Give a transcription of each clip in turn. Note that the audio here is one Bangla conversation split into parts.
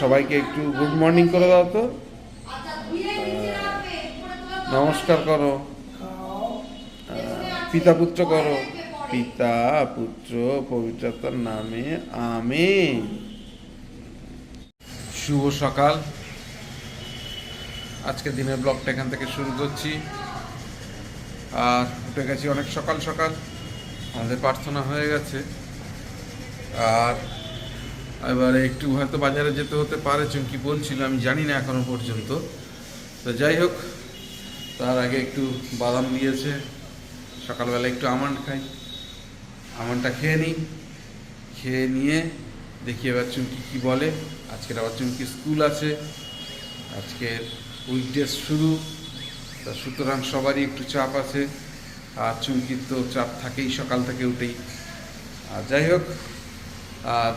সবাইকে একটু গুড মর্নিং করে দাও তো। নমস্কার করো। পিতা পুত্র করো। পিতা পুত্র পবিত্রতার নামে আমেন। শুভ সকাল। আজকে দিনের ব্লগটা এখান থেকে শুরু করছি। আর উঠে গেছি অনেক সকাল সকাল। আমাদের প্রার্থনা হয়ে গেছে। আর এবারে একটু হয়তো বাজারে যেতে হতে পারে চুমকি বলছিল আমি জানি না এখনও পর্যন্ত। তো যাই হোক, তার আগে একটু বাদাম দিয়েছে, সকালবেলা একটু আমন্ড খাই। আমন্ডটা খেয়ে নিই, খেয়ে নিয়ে দেখি এবার চুমকি কি বলে। আজকের আবার চুমকি স্কুল আছে, আজকের উইকডেজ শুরু। তা সুতরাং সবারই একটু চাপ আছে, আর চুমকির তো চাপ থাকেই সকাল থেকে উঠেই। আর যাই হোক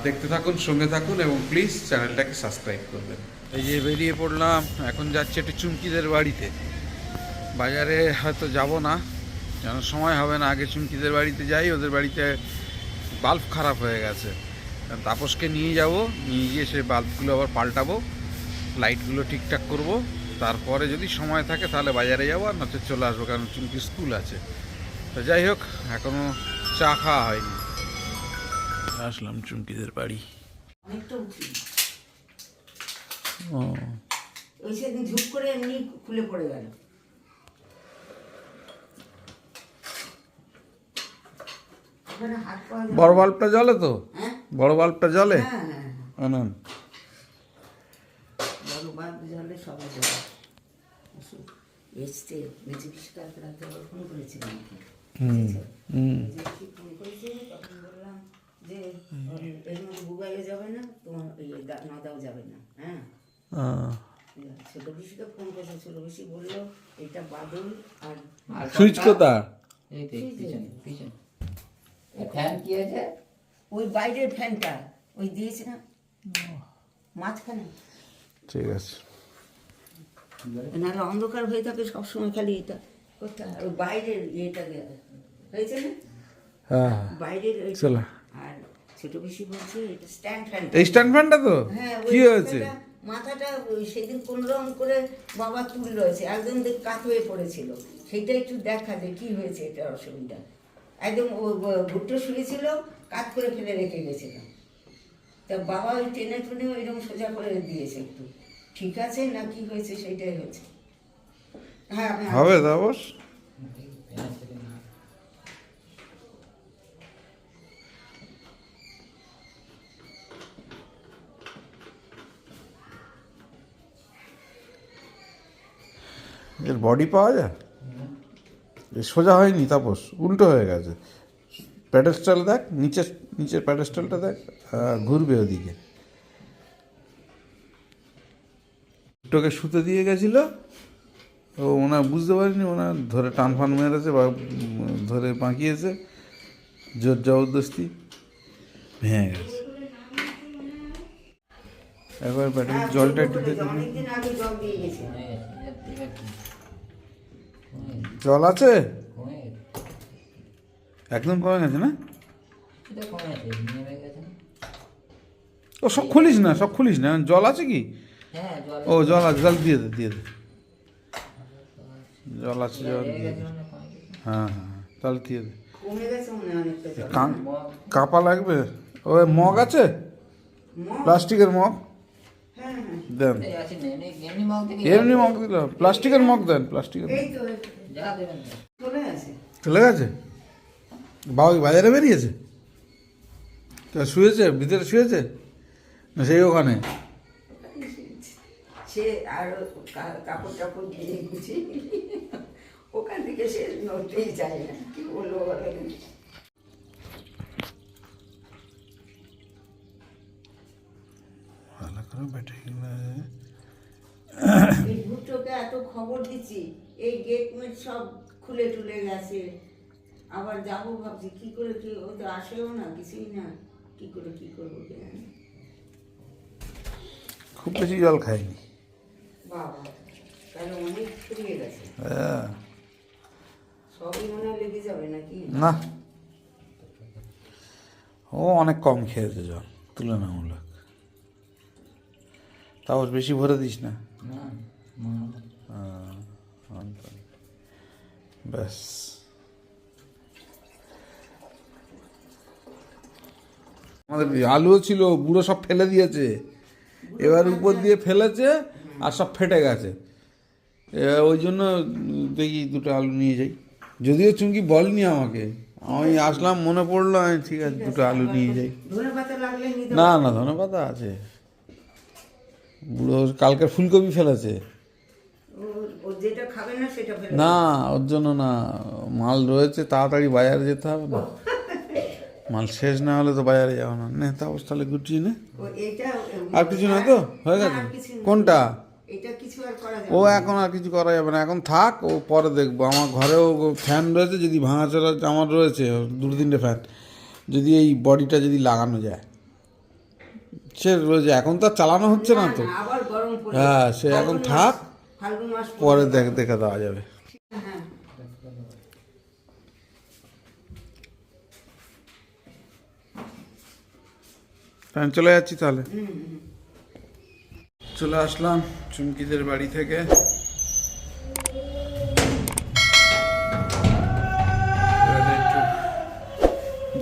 দেখতে থাকুন, সঙ্গে থাকুন এবং প্লিজ চ্যানেলটাকে সাবস্ক্রাইব করবেন। এই যে বেরিয়ে পড়লাম, এখন যাচ্ছে একটু চুমকিদের বাড়িতে। বাজারে হয়তো যাব না, যেন সময় হবে না, আগে চুমকিদের বাড়িতে যাই, ওদের বাড়িতে বাল্ব খারাপ হয়ে গেছে। তাপসকে নিয়ে যাব, নিয়ে গিয়ে সেই বাল্বগুলো আবার পাল্টাবো লাইটগুলো ঠিকঠাক করব। তারপরে যদি সময় থাকে, তাহলে বাজারে যাব, আর নচে চলে আসব, কারণ চুমকি স্কুল আছে। তো যাই হোক এখনও চা খাওয়া হয়নি। আসলাম চুমকিদের বাড়ি। ও। ওই সেদিন ঝুপ করে এমনি খুলে পড়ে গেল। ওখানে হাত পাওয়া যাবে বড় বাল্বটা জ্বলে তো? হ্যাঁ? বড় বাল্বটা জ্বলে? হ্যাঁ হ্যাঁ আনান। বড় বাল্ব জ্বলে সবাই জ্বলে। এসছে মেজে পিসকার রাতে ফোন করেছিলাম আমাকে। হুম যে এর মধ্যে বুবাইও যাবে না তোমার নদাও যাবে না হ্যাঁ? ছোট পিসিকে ফোন করেছে ছোট পিসি বলল এটা বাদল আর সুইচ কোথা? ফ্যান কি আছে? ওই বাইরের ফ্যানটা ওই দিয়েছে না? মাঝখানে। ঠিক আছে। নাহলে অন্ধকার হয়ে থাকে সবসময় খালি এটা। করতে আর ওই বাইরের ইয়েটা হয়েছে না? হ্যাঁ। বাইরের চলো। ছোট পিসি বলছে এটা স্ট্যান্ড ফ্যান এই স্ট্যান্ড ফ্যানটা তো? হ্যাঁ কি হয়েছে? মাথাটা- সেদিন কোন রকম করে বাবা তুল রয়েছে একদম দেখ কাত হয়ে পড়েছিল। সেইটা একটু দেখা যে কি হয়েছে এটা অসুবিধা। একদম ও ভুট্টো শুয়েছিল কাত করে ফেলে রেখে গেছিল। তা বাবা ওই টেনে টুনে ওইরকম সোজা করে দিয়েছে একটু। ঠিক আছে না কি হয়েছে সেইটাই হয়েছে। হ্যাঁ হবে তাপস এর বডি পাওয়া যায়? এ সোজা হয়নি, তাপস। উল্টো হয়ে গেছে। প্যাডেস্টাল দেখ, নিচের নিচের প্যাডেস্টালটা দেখ ঘুরবে ওদিকে। টোকে শুতে দিয়ে গেছিল। ও ওনার বুঝতে পারিনি ওনার ধরে টান ফান মেরেছে বা ধরে বাঁকিয়েছে জোর জবরদস্তি ভেঙে গেছে। একবার ব্যাটারির জলটা একটু দেখে জল দিয়ে আছে? একদম কমে গেছে না? ও সব খুলিস না সব খুলিস না? জল আছে কি? ও জল আছে জল দিয়ে দে দিয়ে দে। জল আছে জল দিয়ে দে। হ্যাঁ হ্যাঁ তাহলে দিয়ে দে। হয় মগ কাপা লাগবে? ও মগ আছে? প্লাস্টিকের মগ? দেন। এমনি এমনি মগ দিল প্লাস্টিকের মগ দেন প্লাস্টিকের এই তো যা দেবেন। না। চলে গেছে? বাবা কি বাজারে বেরিয়েছে? তা শুয়েছে ভিতরে শুয়েছে? না সেই ওখানে? সে আর কাপড় টাপড় দিয়ে ওখান থেকে সে নড়তেই চায় না। কি বলব বলেন ভালো করে ব্যাটারি এই ভুট্টোকে এত খবর দিচ্ছি এই গেট মেট সব খুলে টুলে গেছে। আবার যাব ভাবছি কি করে কি ও তো আসেও না কিছুই না। কি করে কি করব খুব বেশি জল খায়নি বাবা তাহলে অনেক ফুরিয়ে গেছে। হ্যাঁ। সবই মনে হয় লেগে যাবে নাকি? না। ও অনেক কম খেয়েছে জল তুলনামূলক। তাও বেশি ভরে দিস না? হ্যাঁ। ব্যাস। আমাদের আলুও ছিল বুড়ো সব ফেলে দিয়েছে। এবার উপর দিয়ে ফেলেছে আর সব ফেটে গেছে। এবার ওই জন্য দেখি দুটো আলু নিয়ে যাই। যদিও চুমকি বলনি আমাকে। আমি আসলাম মনে পড়ল আমি ঠিক আছে দুটো আলু নিয়ে যাই। না না ধনে পাতা আছে। বুড়ো কালকে ফুলকপি ফেলেছে। না ওর জন্য না মাল রয়েছে তাড়াতাড়ি বাজারে যেতে হবে না। মাল শেষ না হলে তো বাজারে যাব না। নে তা তাহলে গুটিয়ে নে। আর কিছু না তো? হয়ে গেছে। কোনটা? ও এখন আর কিছু করা যাবে না। এখন থাক ও পরে দেখব। আমার ঘরেও ফ্যান রয়েছে যদি ভাঙাচোরা আমার রয়েছে দুটো তিনটে ফ্যান। যদি এই বডিটা যদি লাগানো যায়। সে রয়েছে এখন তো আর চালানো হচ্ছে না তো। হ্যাঁ, সে এখন থাক। পরে দেখ দেখে দেওয়া যাবে। হ্যাঁ। আমি চলে যাচ্ছি তাহলে। চলে আসলাম চুমকিদের বাড়ি থেকে। একটু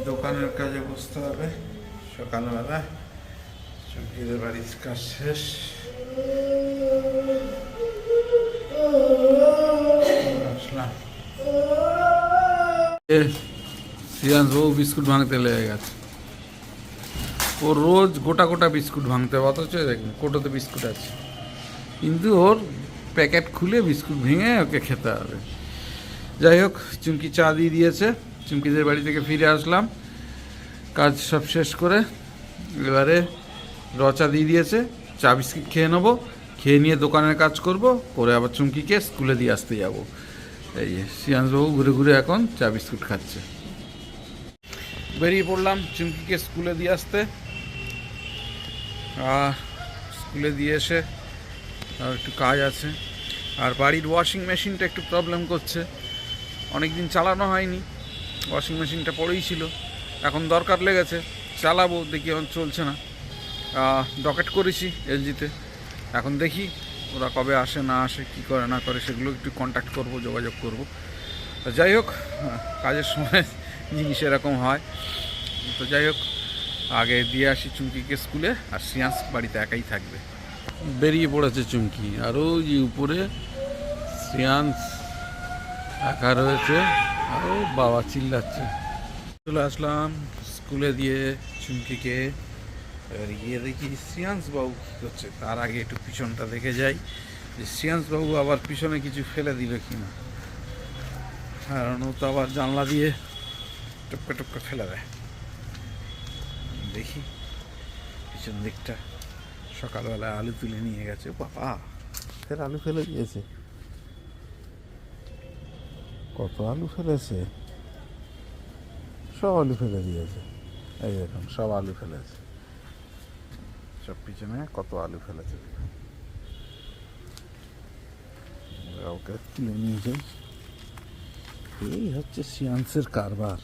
দোকানের কাজে বসতে হবে সকালবেলা চুমকিদের বাড়ির কাজ শেষ আসলাম বিস্কুট ভাঙতে লেগে গেছে। ও রোজ গোটা গোটা বিস্কুট ভাঙতে হবে, অথচ কোটোতে বিস্কুট আছে কিন্তু ওর প্যাকেট খুলে বিস্কুট ভেঙে, ওকে খেতে হবে। যাই হোক, চুমকি চা দিয়ে দিয়েছে, চুমকিদের বাড়ি থেকে ফিরে আসলাম। কাজ সব শেষ করে এবারে রচা দিয়ে দিয়েছে, চা বিস্কিট খেয়ে নেব, খেয়ে নিয়ে দোকানের কাজ করব করে আবার চুমকিকে স্কুলে দিয়ে আসতে যাব। এই শ্রিয়াংশবাবু ঘুরে ঘুরে এখন চা বিস্কুট খাচ্ছে। বেরিয়ে পড়লাম চুমকিকে স্কুলে দিয়ে আসতে। আর স্কুলে দিয়ে এসে আর একটু কাজ আছে। আর বাড়ির ওয়াশিং মেশিনটা একটু প্রবলেম করছে। অনেক দিন চালানো হয়নি, ওয়াশিং মেশিনটা পড়েই ছিল। এখন দরকার লেগেছে, চালাবো, দেখি এখন চলছে না। ডকেট করেছি এলজিতে। এখন দেখি ওরা কবে আসে না আসে কি করে না করে সেগুলো একটু কন্ট্যাক্ট করব যোগাযোগ করব। যাই হোক কাজের সময় জিনিস এরকম হয়। তো যাই হোক আগে দিয়ে আসি চুমকিকে স্কুলে আর সিয়ান্স বাড়িতে একাই থাকবে। বেরিয়ে পড়েছে চুমকি আর ওই যে উপরে সিয়ান্স একা রয়েছে আর বাবা চিল্লাচ্ছে। চলে আসলাম স্কুলে দিয়ে চুমকিকে। এবার গিয়ে দেখি শ্রিয়াংশ বাবু কী করছে? তার আগে একটু পিছনটা দেখে যাই যে শ্রিয়াংশ বাবু আবার পিছনে কিছু ফেলে দিল কি না কারণ ও তো আবার জানলা দিয়ে টপকে টপকে ফেলে দেয়। দেখি, পিছন দিকটা সকালবেলা আলু তুলে নিয়ে গেছে। বাবা, ফের আলু ফেলে দিয়েছে? কত আলু ফেলেছে? সব আলু ফেলে দিয়েছে। এই দেখুন, সব আলু ফেলেছে। সব পিছনে কত আলু ফেলেছে। ওকে তুলে নিয়ে যাই এই হচ্ছে সিয়ান্সের কারবার।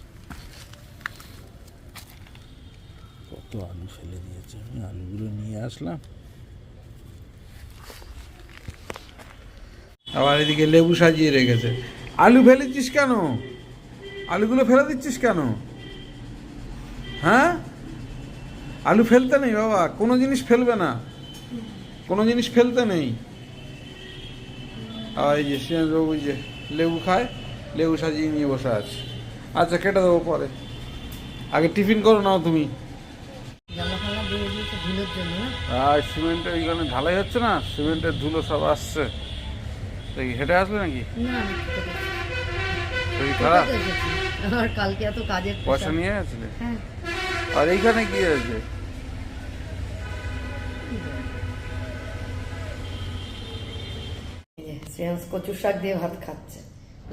কত আলু ফেলে দিয়েছে। আমি আলুগুলো নিয়ে আসলাম। আবার এদিকে লেবু সাজিয়ে রেখেছে। আলু ফেলেছিস কেন? আলুগুলো ফেলে দিচ্ছিস কেন? হ্যাঁ? আলু ফেলতে নেই বাবা কোনো জিনিস ফেলবে না। কোনো জিনিস ফেলতে নেই। আর এই যে সিয়াজবাবু যে লেবু খায় লেবু সাজিয়ে নিয়ে বসে আছে। আচ্ছা কেটে দেবো পরে। আগে টিফিন করো নাও তুমি? আর সিমেন্টের ওইখানে ঢালাই হচ্ছে না? সিমেন্টের ধুলো সব আসছে। হেঁটে আসবে নাকি? শরীর খারাপ? কালকে এত কাজের পয়সা নিয়ে গেছিলে হ্যাঁ। আর এইখানে কি আছে শ্রেয়াংস কচুর শাক দিয়ে ভাত খাচ্ছে।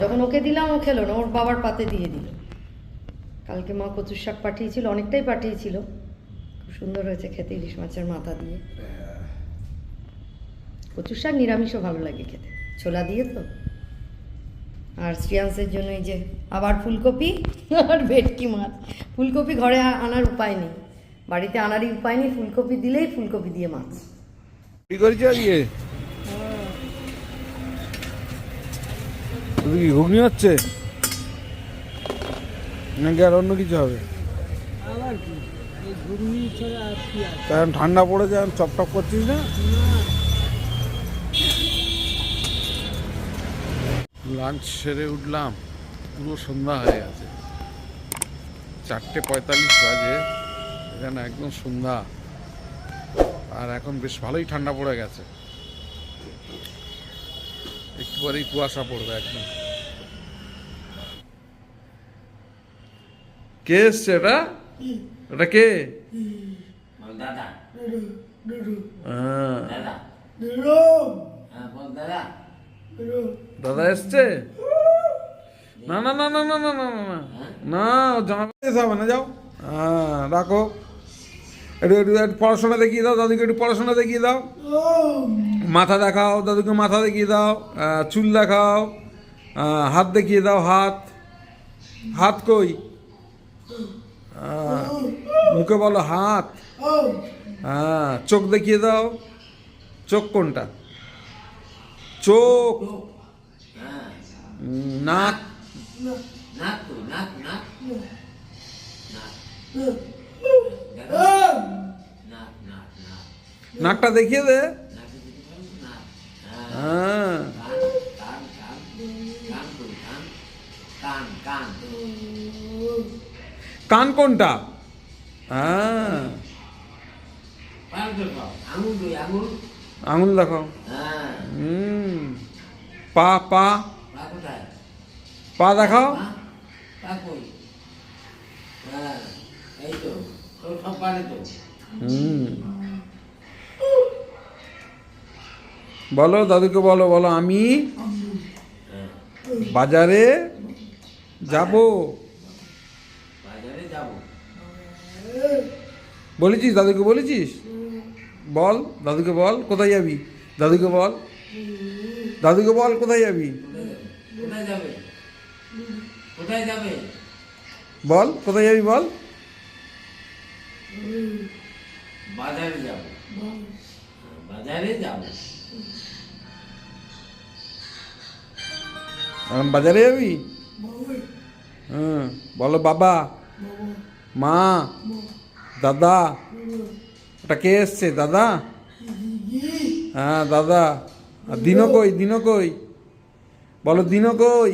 যখন ওকে দিলাম, ও খেলো না, ওর বাবার পাতে দিয়ে দিল। কালকে মা কচুর শাক পাঠিয়েছিল, অনেকটাই পাঠিয়েছিল। খুব সুন্দর হয়েছে খেতে, ইলিশ মাছের মাথা দিয়ে। কচুর শাক নিরামিষও ভালো লাগে খেতে। ছোলা দিয়ে তো। আর শ্রিয়াংসের জন্য এই যে আবার ফুলকপি আর ভেটকি মাছ। ফুলকপি ঘরে আনার উপায় নেই। বাড়িতে আনারই উপায় নেই, ফুলকপি দিলেই ফুলকপি দিয়ে মাছ। কি ঘুগনি হচ্ছে? নাকি আর অন্য কিছু হবে? আবার কি? এই ঘুগনি ছাড়া আর কি আছে? কারণ ঠান্ডা পড়েছে এখন চপ টপ করছিস না? লাঞ্চ সেরে উঠলাম পুরো সন্ধ্যা হয়ে গেছে। চারটে পঁয়তাল্লিশ বাজে এখানে একদম সন্ধ্যা। আর এখন বেশ ভালোই ঠান্ডা পড়ে গেছে। একটু পরেই কুয়াশা পড়বে একদম কে এসছে এটা এটা কে দাদা হ্যাঁ হ্যাঁ এসছে না না না না না না না না না ও হবে না যাও হ্যাঁ রাখো একটু একটু একটু পড়াশোনা দেখিয়ে দাও দাদুকে একটু পড়াশোনা দেখিয়ে দাও মাথা দেখাও, দাদুকে মাথা দেখিয়ে দাও চুল দেখাও হাত দেখিয়ে দাও, হাত। হাত কই? মুখে বলো হাত। হ্যাঁ চোখ দেখিয়ে দাও। চোখ কোনটা? চোখ। নাক। নাকটা দেখিয়ে দে। হ্যাঁ। কান কোনটা? হ্যাঁ। আঙুল দেখো পা পা। পা দেখাও। হুম। বলো দাদুকে বলো বলো আমি বাজারে যাব। বলেছিস দাদুকে বলেছিস? বল দাদুকে বল কোথায় যাবি? দাদুকে বল। দাদুকে বল কোথায় যাবে? বল কোথায় যাবি বল? বাজারে যাব। বাজারে যাব। এখন বাজারে যাবি? হ্যাঁ বলো বাবা। মা দাদা। ওটা কে এসছে দাদা? হ্যাঁ দাদা। আর দিনও কই দিনও কই? বলো দিনও কই?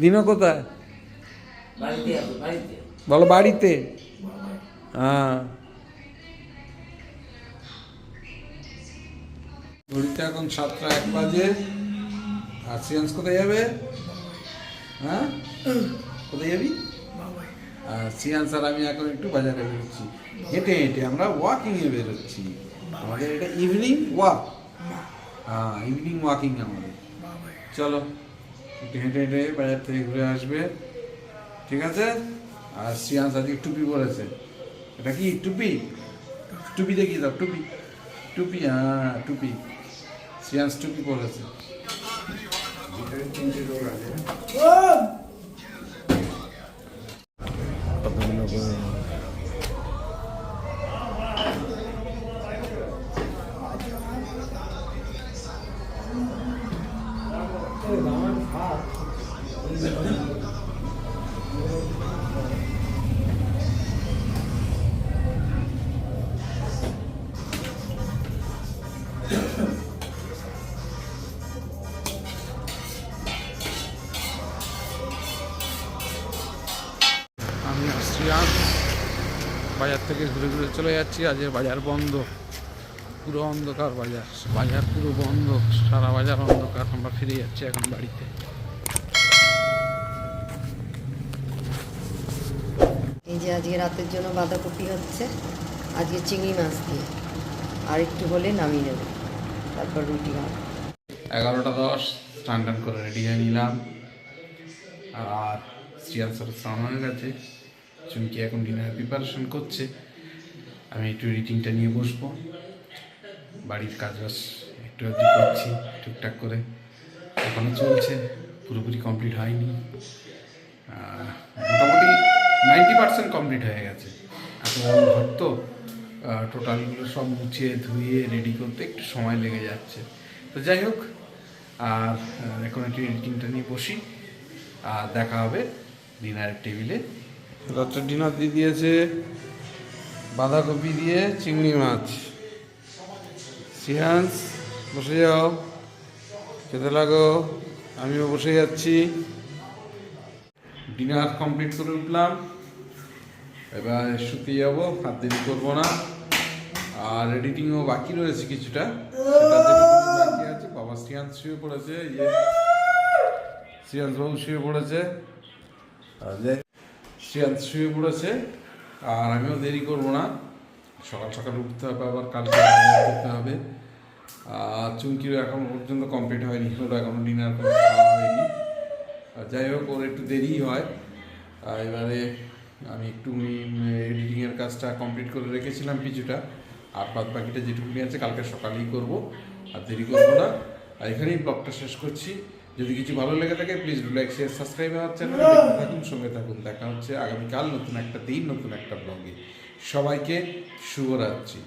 দিনও কোথায়? বলো বাড়িতে। হ্যাঁ। ঘড়িতে এখন সাতটা এক বাজে। আর সিয়ান্স কোথায় যাবে? হ্যাঁ? কোথায় যাবি? আর সিয়ান্স আর আমি এখন একটু বাজারে বেরোচ্ছি। হেঁটে হেঁটে আমরা ওয়াকিংয়ে বেরোচ্ছি। আমাদের এটা ইভিনিং ওয়াক হ্যাঁ ইভিনিং ওয়াকিং আমাদের। চলো, একটু হেঁটে হেঁটে বাজার থেকে ঘুরে আসবে। ঠিক আছে? আর সিয়ান্স আজকে টুপি পরেছে। এটা কি, টুপি? টুপি দেখিয়ে দাও, টুপি। টুপি হ্যাঁ টুপি। She has to be policy. Thank you. চলে যাচ্ছি আজ বাজার বন্ধ। পুরো অন্ধকার বাজার বাজার পুরো বন্ধ সারা বাজার অন্ধকার আমরা ফিরে যাচ্ছি এখন বাড়িতে। এই যে আজকে রাতের জন্য বাঁধাকপি হচ্ছে আজকে চিংড়ি মাছ দিয়ে। আর একটু হলে নামিয়ে নেবে তারপর রুটি হবে এগারোটা দশ স্নান টান করে রেডি হয়ে নিলাম। আর শ্রিয়াংশ স্নান হয়ে গেছে। চুমকি এখন ডিনার প্রিপারেশন করছে। আমি একটু এডিটিংটা নিয়ে বসবো। বাড়ির কাজ বাজ একটু একটু করছি টুকটাক করে। এখনও চলছে, পুরোপুরি কমপ্লিট হয়নি। মোটামুটি নাইনটি পার্সেন্ট কমপ্লিট হয়ে গেছে। এত বড় ঘর তো টোটালগুলো সব মুছিয়ে, ধুয়ে রেডি করতে একটু সময় লেগে যাচ্ছে। তো যাই হোক, আর এখন একটু এডিটিংটা নিয়ে বসি। আর দেখা হবে ডিনারের টেবিলে। রাত্রে ডিনার দিয়ে দিয়েছে বাঁধাকপি দিয়ে চিংড়ি মাছ। সিয়ান্স বসে যাও। খেতে লাগো। আমিও বসে যাচ্ছি। ডিনার কমপ্লিট করে উঠলাম। এবার শুতে যাব, হাত দেরি করব না। আর এডিটিংও বাকি রয়েছে কিছুটা। বাকি আছে। বাবা শ্রিয়াংশ শুয়ে পড়েছে, এই যে বাবু শুয়ে পড়েছে। শ্রিয়াংশ শুয়ে পড়েছে আর আমিও দেরি করব না। সকাল সকাল উঠতে হবে, আবার কালকে করতে হবে। আর চুমকিরও এখন পর্যন্ত কমপ্লিট হয়নি, ওর এখনও ডিনার খাওয়া হয়নি। আর যাই হোক, ওর একটু দেরি হয়। এবারে আমি একটু এডিটিংয়ের কাজটা কমপ্লিট করে রেখেছিলাম কিছুটা। আর বাদ বাকিটা যেটুকুনি আছে, কালকে সকালেই করব। আর দেরি করব না। আর এখানেই ব্লগটা শেষ করছি। যদি কিছু ভালো লেগে থাকে প্লিজ লাইক শেয়ার সাবস্ক্রাইব আমার চ্যানেল থাকুন সঙ্গে থাকুন। দেখা হচ্ছে আগামীকাল নতুন একটা দিন নতুন একটা ব্লগে সবাইকে শুভরাত্রি।